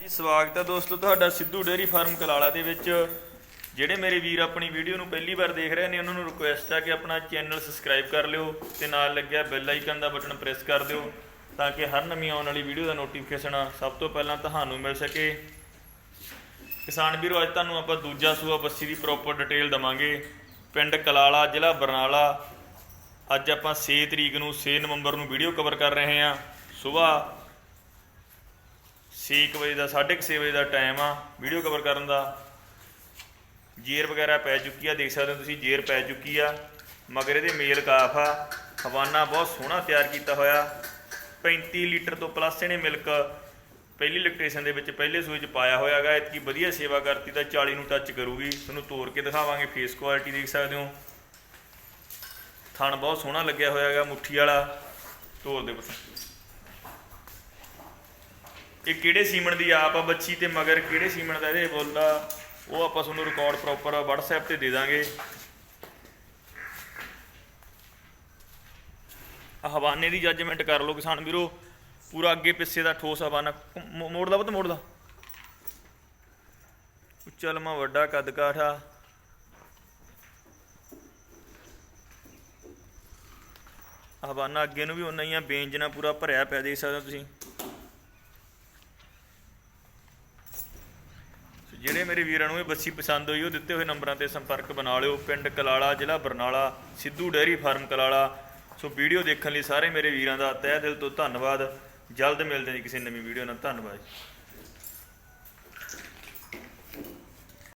ਜੀ, ਸਵਾਗਤ ਹੈ ਦੋਸਤੋ ਤੁਹਾਡਾ ਸਿੱਧੂ ਡੇਅਰੀ ਫਾਰਮ ਕਲਾਲਾ ਦੇ ਵਿੱਚ। ਜਿਹੜੇ ਮੇਰੇ ਵੀਰ ਆਪਣੀ ਵੀਡੀਓ ਨੂੰ ਪਹਿਲੀ ਵਾਰ ਦੇਖ ਰਹੇ ਨੇ, ਉਹਨਾਂ ਨੂੰ ਰਿਕੁਐਸਟ ਹੈ ਕਿ ਆਪਣਾ ਚੈਨਲ ਸਬਸਕ੍ਰਾਈਬ ਕਰ ਲਿਓ ਤੇ ਨਾਲ ਲੱਗਿਆ ਬੈਲ ਆਈਕਨ ਦਾ ਬਟਨ ਪ੍ਰੈਸ ਕਰ ਦਿਓ ਤਾਂ ਕਿ ਹਰ ਨਵੀਂ ਆਉਣ ਵਾਲੀ ਵੀਡੀਓ ਦਾ ਨੋਟੀਫਿਕੇਸ਼ਨ ਸਭ ਤੋਂ ਪਹਿਲਾਂ ਤੁਹਾਨੂੰ ਮਿਲ ਸਕੇ। ਕਿਸਾਨ ਵੀਰੋ, ਅੱਜ ਤੁਹਾਨੂੰ ਆਪਾਂ ਦੂਜਾ ਸੂਆ ਬੱਸੀ ਦੀ ਪ੍ਰੋਪਰ ਡਿਟੇਲ ਦਵਾਂਗੇ। ਪਿੰਡ ਕਲਾਲਾ, ਜ਼ਿਲ੍ਹਾ ਬਰਨਾਲਾ। ਅੱਜ ਆਪਾਂ 6 ਤਰੀਕ ਨੂੰ 6 ਨਵੰਬਰ ਨੂੰ ਵੀਡੀਓ ਕਵਰ ਕਰ ਰਹੇ ਹਾਂ। ਸਵੇਰ 6 ਵਜੇ ਦਾ 6:30 ਵਜੇ ਦਾ ਟਾਈਮ ਆ ਵੀਡੀਓ ਕਵਰ ਕਰਨ ਦਾ। ਜੇਰ ਵਗੈਰਾ ਪੈ ਚੁੱਕੀ ਆ, ਦੇਖ ਸਕਦੇ ਹੋ ਤੁਸੀਂ, ਜੇਰ ਪੈ ਚੁੱਕੀ ਆ। ਮਗਰ ਇਹਦੇ ਮੇਲ ਕਾਫ ਆ। ਹਵਾਨਾ ਬਹੁਤ ਸੋਹਣਾ ਤਿਆਰ ਕੀਤਾ ਹੋਇਆ। 35 ਲੀਟਰ ਤੋਂ ਪਲੱਸ ਇਹਨੇ ਮਿਲਕ ਪਹਿਲੀ ਇਲੈਕਟ੍ਰੀਸ਼ਨ ਦੇ ਵਿੱਚ ਪਹਿਲੇ ਸੂਏ ਚ ਪਾਇਆ ਹੋਇਆਗਾ ਇਤਕੀ ਵਧੀਆ ਸੇਵਾ ਕਰਤੀ, ਤਾਂ 40 ਨੂੰ ਟੱਚ ਕਰੂਗੀ। ਤੁਹਾਨੂੰ ਤੋੜ ਕੇ ਦਿਖਾਵਾਂਗੇ ਫੇਸ ਕੁਆਲਿਟੀ ਦੇਖ ਸਕਦੇ ਹੋ। ਥਣ ਬਹੁਤ ਸੋਹਣਾ ਲੱਗਿਆ ਹੋਇਆ ਹੋਇਆਗਾ ਮੁੱਠੀ ਵਾਲਾ। ਤੋੜ ਦੇ ਪੁੱਤ। ਇਹ ਕਿਹੜੇ ਸੀਮਨ ਦੀ ਆਪ ਆ ਬੱਚੀ ਤੇ ਮਗਰ ਕਿਹੜੇ ਸੀਮਨ ਦਾ ਇਹਦੇ ਬੋਲਦਾ ਉਹ ਆਪਾਂ ਤੁਹਾਨੂੰ ਰਿਕਾਰਡ ਪ੍ਰੋਪਰ WhatsApp ਤੇ ਦੇ ਦਾਂਗੇ। ਆ ਹਵਾਨੇ ਦੀ ਜੱਜਮੈਂਟ ਕਰ ਲਓ ਕਿਸਾਨ ਵੀਰੋ। ਪੂਰਾ ਅੱਗੇ ਪਿੱਛੇ ਦਾ ਠੋਸ ਹਵਾਨਾ। ਘੁ- ਮੋ- ਮੋੜਦਾ ਪੁੱਤ, ਮੋੜਦਾ। ਉੱਚਾ ਲੰਮਾ, ਵੱਡਾ ਕੱਦ ਕਾਠਾ ਹਵਾਨਾ ਅੱਗੇ ਨੂੰ ਵੀ ਉਨਾ ਹੀ ਆ ਬੇਂਜ ਨਾਲ ਪੂਰਾ ਭਰਿਆ ਪਿਆ ਦੇਖ ਸਕਦੇ ਹੋ ਤੁਸੀਂ। ਜਿਹੜੇ ਮੇਰੇ ਵੀਰਾਂ ਨੂੰ ਇਹ ਬੱਸੀ ਪਸੰਦ ਹੋਈ, ਉਹ ਦਿੱਤੇ ਹੋਏ ਨੰਬਰਾਂ ਤੇ ਸੰਪਰਕ ਬਣਾ ਲਿਓ। ਪਿੰਡ ਕਲਾਲਾ, ਜ਼ਿਲ੍ਹਾ Barnala, Sidhu dairy farm Kalala. So video ਦੇਖਣ ਲਈ ਸਾਰੇ ਮੇਰੇ ਵੀਰਾਂ ਦਾ ਤਹਿ ਦਿਲ ਤੋਂ ਧੰਨਵਾਦ। ਜਲਦ ਮਿਲਦੇ ਹਾਂ ਜੀ ਕਿਸੇ ਨਵੀਂ ਵੀਡੀਓ ਨਾਲ। ਧੰਨਵਾਦ ਜੀ।